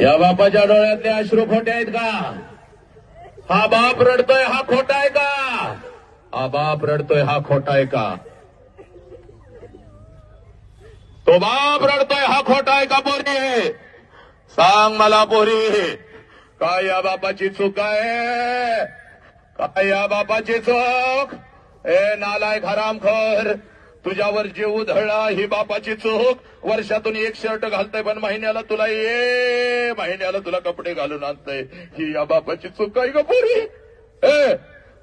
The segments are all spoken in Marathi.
या बापाच्या डोळ्यातले अश्रू खोटे आहेत का? हा बाप रडतोय हा खोटा आहे का? हा बाप रडतोय हा खोटा आहे का? तो बाप रडतोय हा खोटा आहे का पोरी? सांग मला पोरी काय या बापाची चूक आहे? काय या बापाची चूक? ए नालायक हरामखोर तुझ्यावर जे उधळला ही बापाची चूक. वर्षातून एक शर्ट घालतय पण महिन्याला तुला ये महिन्याला तुला कपडे घालून आणतय. ही या बापाची चूक आहे का पोरी. ए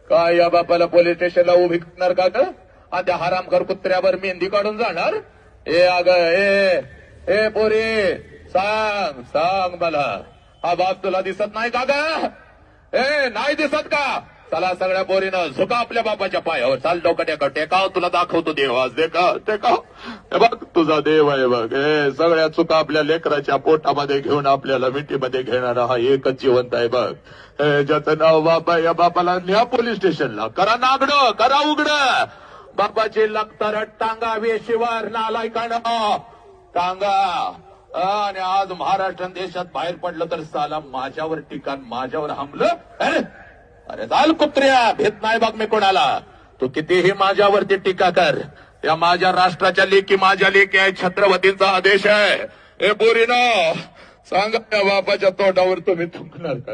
काय या बापाला पोलीस स्टेशनला उभी करणार का ग? आणि त्या हरामखोर कुत्र्यावर मेहंदी काढून जाणार? ए अग ए ए पोरी सांग सांग मला. हा बाप तुला दिसत नाही का ग? ए नाही दिसत का? चला सगळ्या बोरीनं झुका आपल्या बापाच्या पायावर. चाल डोकट्या टेकाव तुला दाखवतो देव आज. देखाव टेकाव. हे बघ तुझा देव आहे बघ. हे सगळ्या चुका आपल्या लेकराच्या पोटामध्ये घेऊन आपल्याला मिठीमध्ये घेणारा हा एकच जिवंत आहे बघ. हे ज्याचं नाव बाबा या बापाला न्या पोलीस स्टेशनला. करा नागड करा उघड. बापाची लक्तर टांगा वेशीवर नालायकानं. टांगा. आणि आज महाराष्ट्र देशात बाहेर पडलं तर साला माझ्यावर ठिकाण माझ्यावर हमलं. अरे अरे दाल कुत्र्या भेद नाही बघ मी कोणाला. तू कितीही माझ्यावरती टीका कर. त्या माझ्या राष्ट्राच्या लेखी माझ्या लेखी आहे छत्रपतींचा आदेश आहे. ए बोरीनो सांगा त्या बापाच्या तोंडावर तुम्ही थुंकणार का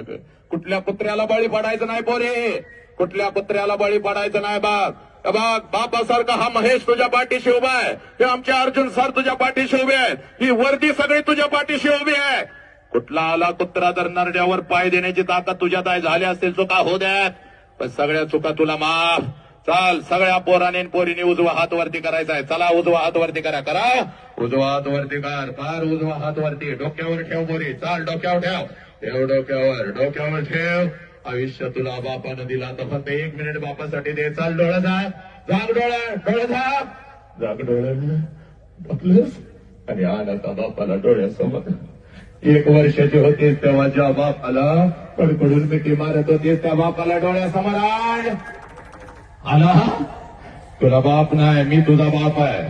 कुठल्या कुत्र्याला बळी पडायचं नाही बोरे कुठल्या कुत्र्याला बळी पडायचं नाही बाग हे बापासारखा हा महेश तुझ्या पाठीशी उभा आहे. हे आमचे अर्जुन सर तुझ्या पाठीशी उभे आहेत. ही वर्दी सगळी तुझ्या पाठीशी उभी आहे. कुठला आला कुत्रा तर नरड्यावर पाय देण्याची ताकद तुझ्यात आहे झाली असतील चुका हो द्यात? पण सगळ्या चुका तुला माफ. चाल सगळ्या पोराने पोरीने उजवा हात वरती करायचा आहे. चला उजवा हात वरती करा करा. उजवा हात वरती कर फार उजवा हात वरती. डोक्यावर ठेव पोरी. चाल डोक्यावर ठेव. ठेव डोक्यावर. डोक्यावर ठेव. आयुष्य तुला बापानं दिला. तर फक्त एक मिनिट बापासाठी दे. चाल डोळा झाक. जाग डोळा. डोळा झाक. जाग डोळ्या आणि आला का बापाला डोळ्यासमोर. एक वर्षाचे होते तेव्हा ज्या बापाला कडकडून मिठी मारत होते त्या बापाला डोळ्यासमोर आण आला तुला बाप नाही मी तुझा बाप आहे.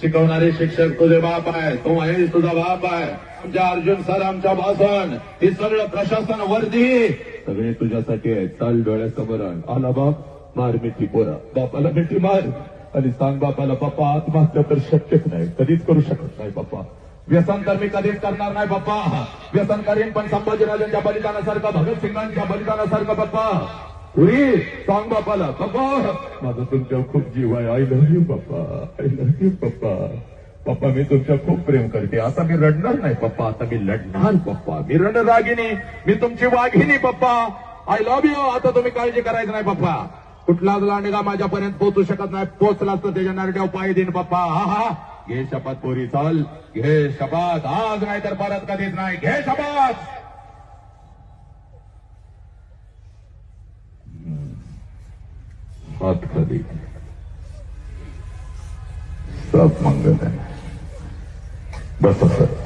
शिकवणारे शिक्षक तुझे बाप आहे तो महेश तुझा बाप आहे. आमच्या अर्जुन सर आमच्या भाषण हे सगळं प्रशासन वर्दी. सगळे तुझ्यासाठी आहे चाल डोळ्यासमोर आण. आला बाप मार मिठी बोरा बापाला मिठी मार. आणि सांग बापाला बाप्पा आत्महत्या तर शक्यच नाही. कधीच करू शकत नाही बाप्पा व्यसन तर मी कधीच करणार नाही बाप्पा. व्यसन करीन पण संभाजीराजांच्या बलिदानासारखं भगतसिंगांच्या बलिदानासारखं बाप्पा. उरी सांग बापाला बाप्पा. माझा तुमच्यावर खूप जीव आहे. I love you Bappa. I love you papa papa मी तुमच्या खूप प्रेम करते. आता मी रडणार नाही पप्पा आता मी लढणार पप्पा मी रणरागिनी मी तुमची वाघिनी पप्पा आय लव्ह यू आता तुम्ही काळजी करायचं नाही पप्पा कुठलाच लांडगा माझ्यापर्यंत पोहोचू शकत नाही. पोहोचला तर त्याच्या नरड्याव पाय देईन पप्पा हा हा. घे शपथ पोरी चाल. घे शपथ. आज नाही तर परत कधीच नाही. घे शपथ. सत कधी? सब मंगल आहे. बस सर